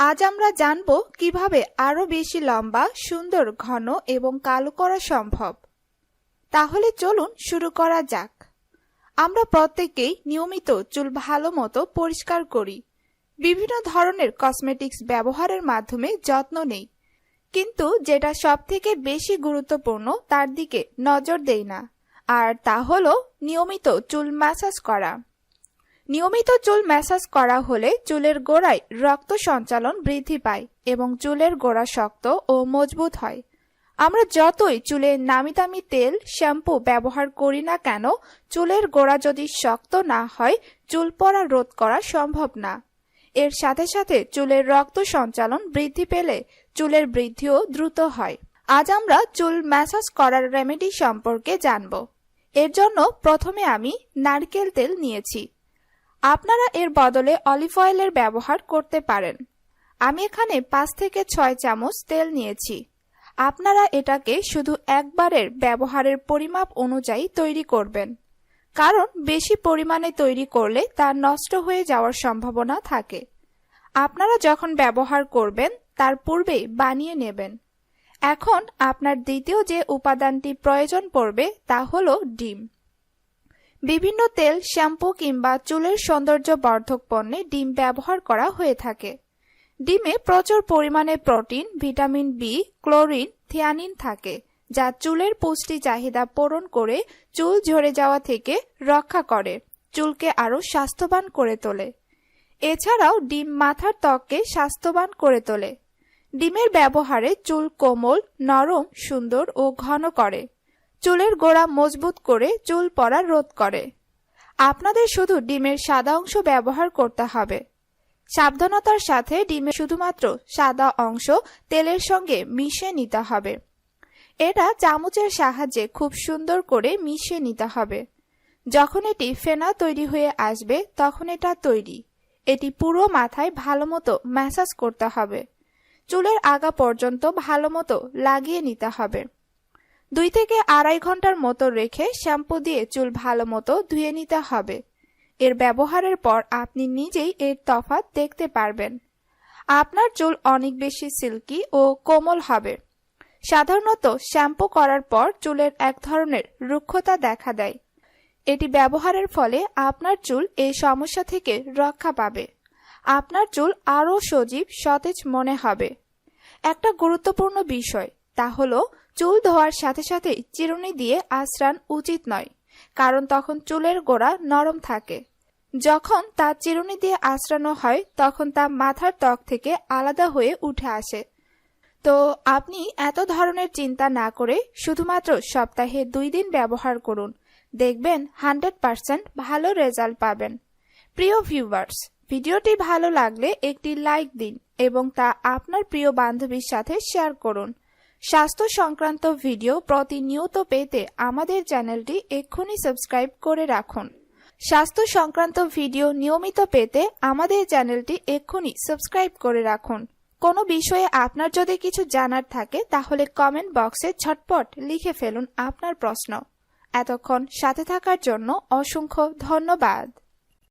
আজ আমরা জানব কীভাবে আরও বেশি লম্বা, সুন্দর, ঘন এবং কালো করা সম্ভব। তাহলে চলুন শুরু করা যাক। আমরা প্রত্যেকেই নিয়মিত চুল ভালো মতো পরিষ্কার করি। বিভিন্ন ধরনের কসমেটিক্স ব্যবহারের মাধ্যমে যত্ন নেই। কিন্তু যেটা সবথেকে বেশি গুরুত্বপূর্ণ তার দিকে নজর দেই না। আর তা হলো নিয়মিত চুল ম্যাসাজ করা। নিয়মিত চুল ম্যাসাজ করা হলে চুলের গোড়ায় রক্ত সঞ্চালন বৃদ্ধি পায় এবং চুলের গোড়া শক্ত ও মজবুত হয়। আমরা যতই চুলে নামি দামি তেল, শ্যাম্পু ব্যবহার করি না কেন, চুলের গোড়া যদি শক্ত না হয়, চুল পড়া রোধ করা সম্ভব না। এর সাথে সাথে চুলের রক্ত সঞ্চালন বৃদ্ধি পেলে চুলের বৃদ্ধিও দ্রুত হয়। আজ আমরা চুল ম্যাসাজ করার রেমেডি সম্পর্কে জানব। এর জন্য প্রথমে আমি নারকেল তেল নিয়েছি। আপনারা এর বদলে অলিভ অয়েলের ব্যবহার করতে পারেন। আমি এখানে পাঁচ থেকে ছয় চামচ তেল নিয়েছি। আপনারা এটাকে শুধু একবারের ব্যবহারের পরিমাপ অনুযায়ী তৈরি করবেন। কারণ বেশি পরিমাণে তৈরি করলে তা নষ্ট হয়ে যাওয়ার সম্ভাবনা থাকে। আপনারা যখন ব্যবহার করবেন, তার পূর্বেই বানিয়ে নেবেন। এখন আপনার দ্বিতীয় যে উপাদানটি প্রয়োজন পড়বে, তা হলো ডিম। বিভিন্ন তেল, শ্যাম্পু কিংবা চুলের সৌন্দর্য বর্ধক পণ্যে ডিম ব্যবহার করা হয়ে থাকে। ডিমে প্রচুর পরিমাণে protein, vitamin B chlorine, theanine থাকে, যা চুলের পুষ্টি চাহিদা পূরণ করে চুল ঝরে যাওয়া থেকে রক্ষা করে, চুলকে আরও স্বাস্থ্যবান করে তোলে। এছাড়াও ডিম মাথার ত্বককে স্বাস্থ্যবান করে তোলে। ডিমের ব্যবহারে চুল কোমল, নরম, সুন্দর ও ঘন করে। চুলের গোড়া মজবুত করে চুল পড়া রোধ করে। আপনাদের শুধু ডিমের সাদা অংশ ব্যবহার করতে হবে। সাবধানতার সাথে ডিমের শুধুমাত্র সাদা অংশ তেলের সঙ্গে মিশিয়ে নিতে হবে। এটা চামচের সাহায্যে খুব সুন্দর করে মিশিয়ে নিতে হবে। যখন এটি ফেনা তৈরি হয়ে আসবে, তখন এটা তৈরি। এটি পুরো মাথায় ভালো মতো ম্যাসাজ করতে হবে। চুলের আগা পর্যন্ত ভালো মতো লাগিয়ে নিতে হবে। দুই থেকে আড়াই ঘণ্টার মতো রেখে শ্যাম্পু দিয়ে চুল ভালো মতো ধুয়ে নিতে হবে। এর ব্যবহারের পর আপনি নিজেই এর তফাৎ দেখতে পারবেন। আপনার চুল অনেক বেশি সিল্কি ও কোমল হবে। সাধারণত শ্যাম্পু করার পর চুলের এক ধরনের রুক্ষতা দেখা দেয়। এটি ব্যবহারের ফলে আপনার চুল এই সমস্যা থেকে রক্ষা পাবে। আপনার চুল আরও সজীব, সতেজ মনে হবে। একটা গুরুত্বপূর্ণ বিষয় তা হলো চুল ধোয়ার সাথে সাথে চিরুনি দিয়ে আশ্রান উচিত নয়, কারণ তখন চুলের গোড়া নরম থাকে। যখন তা চিরুনি দিয়ে আশ্রানো হয়, তখন তা মাথার ত্বক থেকে আলাদা হয়ে উঠে আসে। তো আপনি এত ধরনের চিন্তা না করে শুধুমাত্র সপ্তাহে দুই দিন ব্যবহার করুন। দেখবেন হান্ড্রেড পার্সেন্ট ভালো রেজাল্ট পাবেন। প্রিয় ভিউয়ার্স, ভিডিওটি ভালো লাগলে একটি লাইক দিন এবং তা আপনার প্রিয় বান্ধবীর সাথে শেয়ার করুন। স্বাস্থ্য সংক্রান্ত ভিডিও প্রতিনিয়ত পেতে আমাদের চ্যানেলটি এক্ষুনি সাবস্ক্রাইব করে রাখুন। স্বাস্থ্য সংক্রান্ত ভিডিও নিয়মিত পেতে আমাদের চ্যানেলটি এক্ষুনি সাবস্ক্রাইব করে রাখুন। কোনো বিষয়ে আপনার যদি কিছু জানার থাকে, তাহলে কমেন্ট বক্সে ছটপট লিখে ফেলুন আপনার প্রশ্ন। এতক্ষণ সাথে থাকার জন্য অসংখ্য ধন্যবাদ।